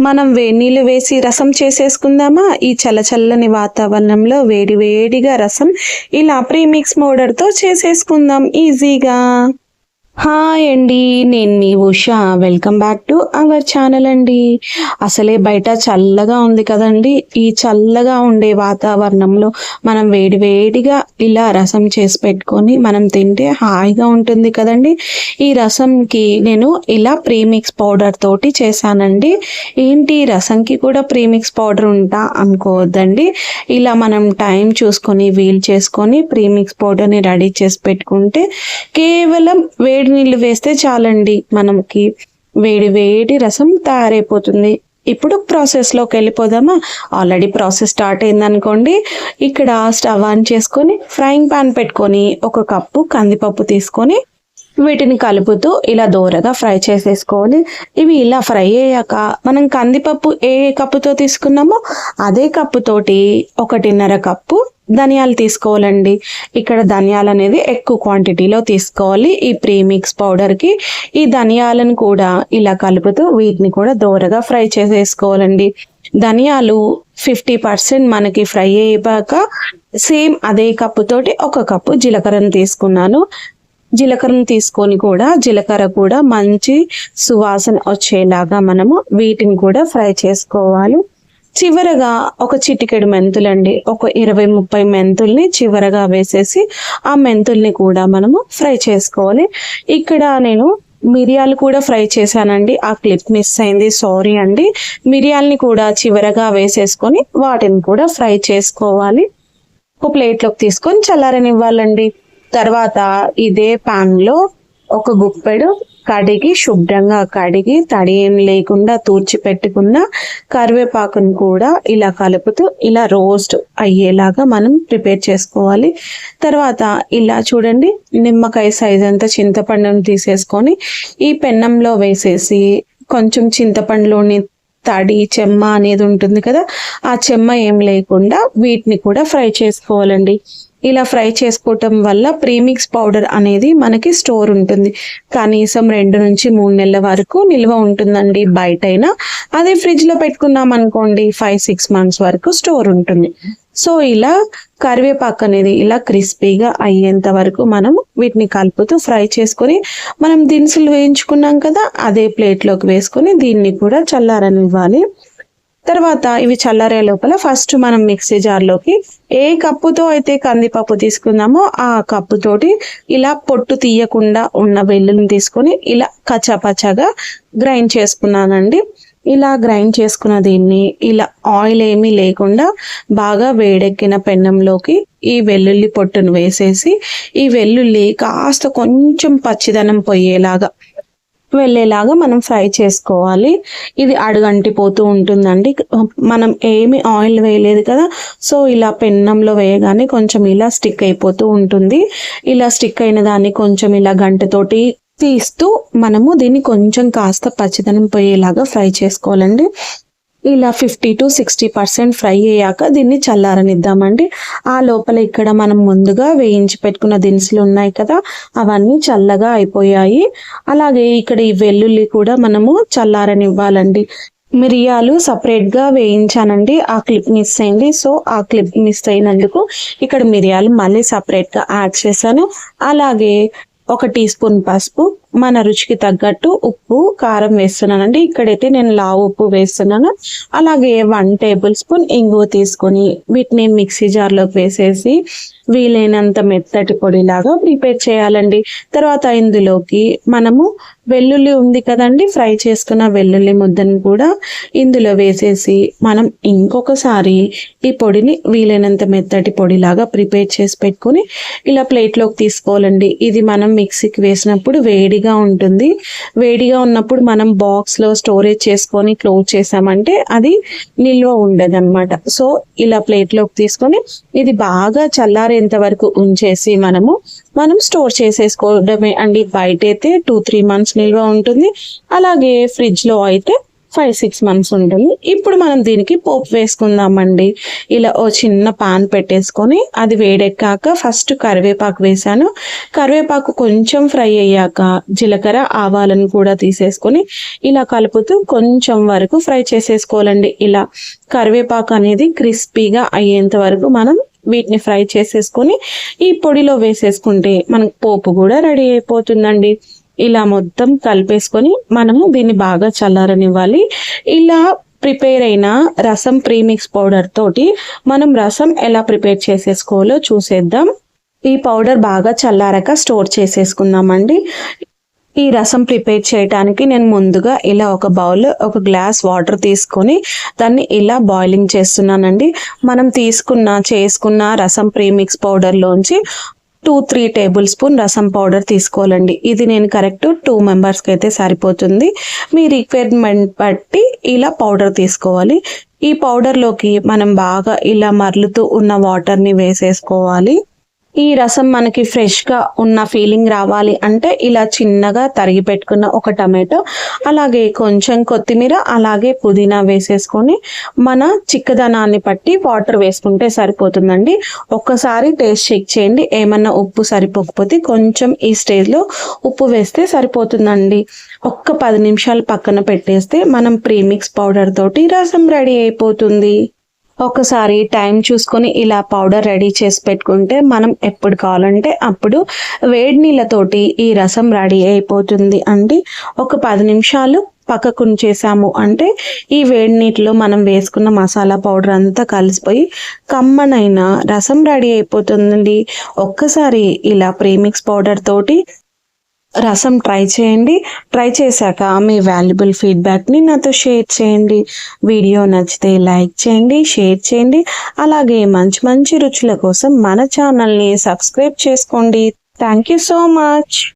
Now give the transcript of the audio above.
మనం వేడి నీళ్ళు వేసి రసం చేసేసుకుందామా? ఈ చల్ల చల్లని వాతావరణంలో వేడి వేడిగా రసం ఇలా ప్రీమిక్స్ పౌడర్తో చేసేసుకుందాం. ఈజీగా. హాయ్ అండి నేను మీ Usha. Welcome back to our channel అండి అసలే బయట చల్లగా ఉంది కదండి. ఈ చల్లగా ఉండే వాతావరణంలో మనం వేడి వేడిగా ఇలా రసం చేసి పెట్టుకొని మనం తింటే హాయిగా ఉంటుంది కదండి. ఈ రసంకి నేను ఇలా ప్రీమిక్స్ పౌడర్ తోటి చేశానండి. ఏంటి? రసంకి కూడా ప్రీమిక్స్ పౌడర్ ఉంటా అనుకోవద్దండి. ఇలా మనం టైం చూసుకొని వీల్ చేసుకొని ప్రీమిక్స్ పౌడర్ని రెడీ చేసి పెట్టుకుంటే కేవలం వేడి నీళ్ళు వేస్తే చాలండి. మనకి వేడి వేడి రసం తయారైపోతుంది. ఇప్పుడు ప్రాసెస్లోకి వెళ్ళిపోదామా? ఆల్రెడీ ప్రాసెస్ స్టార్ట్ అయిందనుకోండి. ఇక్కడ స్టవ్ ఆన్ చేసుకొని ఫ్రైయింగ్ పాన్ పెట్టుకొని ఒక కప్పు కందిపప్పు తీసుకొని వీటిని కలుపుతూ ఇలా దూరగా ఫ్రై చేసేసుకోవాలి. ఇవి ఇలా ఫ్రై అయ్యాక మనం కందిపప్పు ఏ కప్పుతో తీసుకున్నామో అదే కప్పుతోటి ఒకటిన్నర కప్పు ధనియాలు తీసుకోవాలండి. ఇక్కడ ధనియాలు అనేది ఎక్కువ క్వాంటిటీలో తీసుకోవాలి. ఈ ప్రీమిక్స్ పౌడర్కి ఈ ధనియాలను కూడా ఇలా కలుపుతూ వీటిని కూడా దోరగా ఫ్రై చేసేసుకోవాలండి. ధనియాలు ఫిఫ్టీ పర్సెంట్ మనకి ఫ్రై అయ్యాక సేమ్ అదే కప్పుతోటి ఒక కప్పు జీలకర్రను తీసుకున్నాను. జీలకర్రను తీసుకొని కూడా జీలకర్ర కూడా మంచి సువాసన వచ్చేలాగా మనము వీటిని కూడా ఫ్రై చేసుకోవాలి. చివరగా ఒక చిటికెడు మెంతులండి. ఒక ఇరవై ముప్పై మెంతుల్ని చివరగా వేసేసి ఆ మెంతుల్ని కూడా మనము ఫ్రై చేసుకోవాలి. ఇక్కడ నేను మిరియాలు కూడా ఫ్రై చేశానండి. ఆ క్లిప్ మిస్ అయింది. సారీ అండి. మిరియాలని కూడా చివరగా వేసేసుకొని వాటిని కూడా ఫ్రై చేసుకోవాలి. ఒక ప్లేట్లోకి తీసుకొని చల్లారనివ్వాలండి. తర్వాత ఇదే పాన్లో ఒక గుప్పెడు కడిగి శుభ్రంగా కడిగి తడి ఏం లేకుండా తూర్చి పెట్టుకున్న కరివేపాకును కూడా ఇలా కలుపుతూ ఇలా రోస్ట్ అయ్యేలాగా మనం ప్రిపేర్ చేసుకోవాలి. తర్వాత ఇలా చూడండి నిమ్మకాయ సైజ్ అంతా చింతపండును తీసేసుకొని ఈ పెన్నంలో వేసేసి కొంచెం చింతపండులోని తడి చెమ్మ అనేది ఉంటుంది కదా ఆ చెమ్మ ఏం లేకుండా వీటిని కూడా ఫ్రై చేసుకోవాలండి. ఇలా ఫ్రై చేసుకోవటం వల్ల ప్రీమిక్స్ పౌడర్ అనేది మనకి స్టోర్ ఉంటుంది. కనీసం రెండు నుంచి మూడు నెలల వరకు నిల్వ ఉంటుందండి బయట అయినా అదే ఫ్రిడ్జ్లో పెట్టుకున్నాం అనుకోండి ఫైవ్ సిక్స్ మంత్స్ వరకు స్టోర్ ఉంటుంది. సో ఇలా కరివేపాకు అనేది ఇలా క్రిస్పీగా అయ్యేంత వరకు మనం వీటిని కలుపుతూ ఫ్రై చేసుకొని మనం దినుసులు వేయించుకున్నాం కదా అదే ప్లేట్లోకి వేసుకొని దీన్ని కూడా చల్లారనివ్వాలి. తర్వాత ఇవి చల్లారే లోపల ఫస్ట్ మనం మిక్సీ జార్లోకి ఏ కప్పుతో అయితే కందిపప్పు తీసుకుందామో ఆ కప్పుతోటి ఇలా పొట్టు తీయకుండా ఉన్న వెల్లుల్ని తీసుకొని ఇలా కచ్చాపచ్చాగా గ్రైండ్ చేసుకున్నానండి. ఇలా గ్రైండ్ చేసుకున్న దీన్ని ఇలా ఆయిల్ ఏమీ లేకుండా బాగా వేడెక్కిన పెన్నంలోకి ఈ వెల్లుల్లి పొట్టును వేసేసి ఈ వెల్లుల్లి కాస్త కొంచెం పచ్చిదనం పోయేలాగా వెళ్ళేలాగా మనం ఫ్రై చేసుకోవాలి. ఇది అడుగంటిపోతూ ఉంటుందండి. మనం ఏమి ఆయిల్ వేయలేదు కదా సో ఇలా పెన్నంలో వేయగానే కొంచెం ఇలా స్టిక్ అయిపోతూ ఉంటుంది. ఇలా స్టిక్ అయిన దాన్ని కొంచెం ఇలా గంటతోటి తీస్తూ మనము దీన్ని కొంచెం కాస్త పచ్చిదనం పోయేలాగా ఫ్రై చేసుకోవాలండి. ఇలా fifty to sixty percent fry అయ్యాక దీన్ని చల్లారనిద్దామండి. ఆ లోపల ఇక్కడ మనం ముందుగా వేయించి పెట్టుకున్న దినుసులు ఉన్నాయి కదా అవన్నీ చల్లగా అయిపోయాయి. అలాగే ఇక్కడ ఈ వెల్లుల్లి కూడా మనము చల్లారనివ్వాలండి. మిరియాలు సపరేట్గా వేయించానండి. ఆ క్లిప్ మిస్ అయింది. సో ఆ క్లిప్ మిస్ అయినందుకు ఇక్కడ మిరియాలు మళ్ళీ సపరేట్గా యాడ్ చేశాను. అలాగే ఒక టీ స్పూన్ పసుపు మన రుచికి తగ్గట్టు ఉప్పు కారం వేస్తున్నానండి. ఇక్కడైతే నేను లావు ఉప్పు వేస్తున్నాను. అలాగే వన్ టేబుల్ స్పూన్ ఇంగువ తీసుకొని వీటిని మిక్సీ జార్లోకి వేసేసి వీలైనంత మెత్తటి పొడిలాగా ప్రిపేర్ చేయాలండి. తర్వాత ఇందులోకి మనము వెల్లుల్లి ఉంది కదండి ఫ్రై చేసుకున్న వెల్లుల్లి ముద్దను కూడా ఇందులో వేసేసి మనం ఇంకొకసారి ఈ పొడిని వీలైనంత మెత్తటి పొడిలాగా ప్రిపేర్ చేసి పెట్టుకొని ఇలా ప్లేట్లోకి తీసుకోవాలండి. ఇది మనం మిక్సీకి వేసినప్పుడు వేడిగా ఉంటుంది. వేడిగా ఉన్నప్పుడు మనం బాక్స్లో స్టోరేజ్ చేసుకొని క్లోజ్ చేసామంటే అది నిల్వ ఉండదన్నమాట. సో ఇలా ప్లేట్లోకి తీసుకొని ఇది బాగా చల్లారేంత వరకు ఉంచేసి మనము మనం స్టోర్ చేసేసుకోవడమే. అండి బయట అయితే టూ త్రీ మంత్స్ నిల్వ ఉంటుంది. అలాగే ఫ్రిడ్జ్లో అయితే ఫైవ్ సిక్స్ మంత్స్ ఉంటుంది. ఇప్పుడు మనం దీనికి పోపు వేసుకుందామండి. ఇలా ఓ చిన్న పాన్ పెట్టేసుకొని అది వేడెక్కాక ఫస్ట్ కరివేపాకు వేసాను కరివేపాకు కొంచెం ఫ్రై అయ్యాక జీలకర్ర ఆవాలను కూడా తీసేసుకొని ఇలా కలుపుతూ కొంచెం వరకు ఫ్రై చేసేసుకోవాలండి. ఇలా కరివేపాకు అనేది క్రిస్పీగా అయ్యేంత వరకు మనం వీటిని ఫ్రై చేసేసుకొని ఈ పొడిలో వేసేసుకుంటే మనకు పోపు కూడా రెడీ అయిపోతుందండి. ఇలా మొత్తం కలిపేసుకొని మనము దీన్ని బాగా చల్లారనివ్వాలి. ఇలా ప్రిపేర్ అయిన రసం ప్రీమిక్స్ పౌడర్ తోటి మనం రసం ఎలా ప్రిపేర్ చేసేసుకోవాలో చూసేద్దాం. ఈ పౌడర్ బాగా చల్లారక స్టోర్ చేసేసుకుందామండి. ఈ రసం ప్రిపేర్ చేయడానికి నేను ముందుగా ఇలా ఒక బౌల్ ఒక గ్లాస్ వాటర్ తీసుకొని దాన్ని ఇలా బాయిలింగ్ చేస్తున్నానండి. మనం తీసుకున్న చేసుకున్న rasam premix పౌడర్లోంచి two three tablespoon rasam powder తీసుకోవాలండి. ఇది నేను కరెక్ట్ టూ మెంబర్స్కి అయితే సరిపోతుంది. మీ రిక్వైర్మెంట్ బట్టి ఇలా పౌడర్ తీసుకోవాలి. ఈ పౌడర్లోకి మనం బాగా ఇలా మరలుతూ ఉన్న వాటర్ని వేసేసుకోవాలి. ఈ రసం మనకి ఫ్రెష్గా ఉన్న ఫీలింగ్ రావాలి అంటే ఇలా చిన్నగా తరిగి పెట్టుకున్న ఒక టమాటో అలాగే కొంచెం కొత్తిమీర అలాగే పుదీనా వేసేసుకొని మన చిక్కదనాన్ని బట్టి వాటర్ వేసుకుంటే సరిపోతుందండి. ఒక్కసారి టేస్ట్ చెక్ చేయండి. ఏమన్నా ఉప్పు సరిపోకపోతే కొంచెం ఈ స్టేజ్లో ఉప్పు వేస్తే సరిపోతుందండి. ఒక్క పది నిమిషాలు పక్కన పెట్టేస్తే మనం ప్రీమిక్స్ పౌడర్ తోటి రసం రెడీ అయిపోతుంది. ఒకసారి టైం చూసుకొని ఇలా పౌడర్ రెడీ చేసి పెట్టుకుంటే మనం ఎప్పుడు కావాలంటే అప్పుడు వేడి నీళ్ళతోటి ఈ రసం రెడీ అయిపోతుంది అండి. ఒక పది నిమిషాలు పక్కకు ఉంచేసాము అంటే ఈ వేడి నీటిలో మనం వేసుకున్న మసాలా పౌడర్ అంతా కలిసిపోయి కమ్మనైన రసం రెడీ అయిపోతుందండి. ఒక్కసారి ఇలా ప్రీమిక్స్ పౌడర్ తోటి రసం ట్రై చేయండి. ట్రై చేశాక మీ వాల్యుబుల్ ఫీడ్బ్యాక్ని నాతో షేర్ చేయండి. వీడియో నచ్చితే లైక్ చేయండి షేర్ చేయండి. అలాగే మంచి మంచి రుచుల కోసం మన ఛానల్ని సబ్స్క్రైబ్ చేసుకోండి. Thank you so much.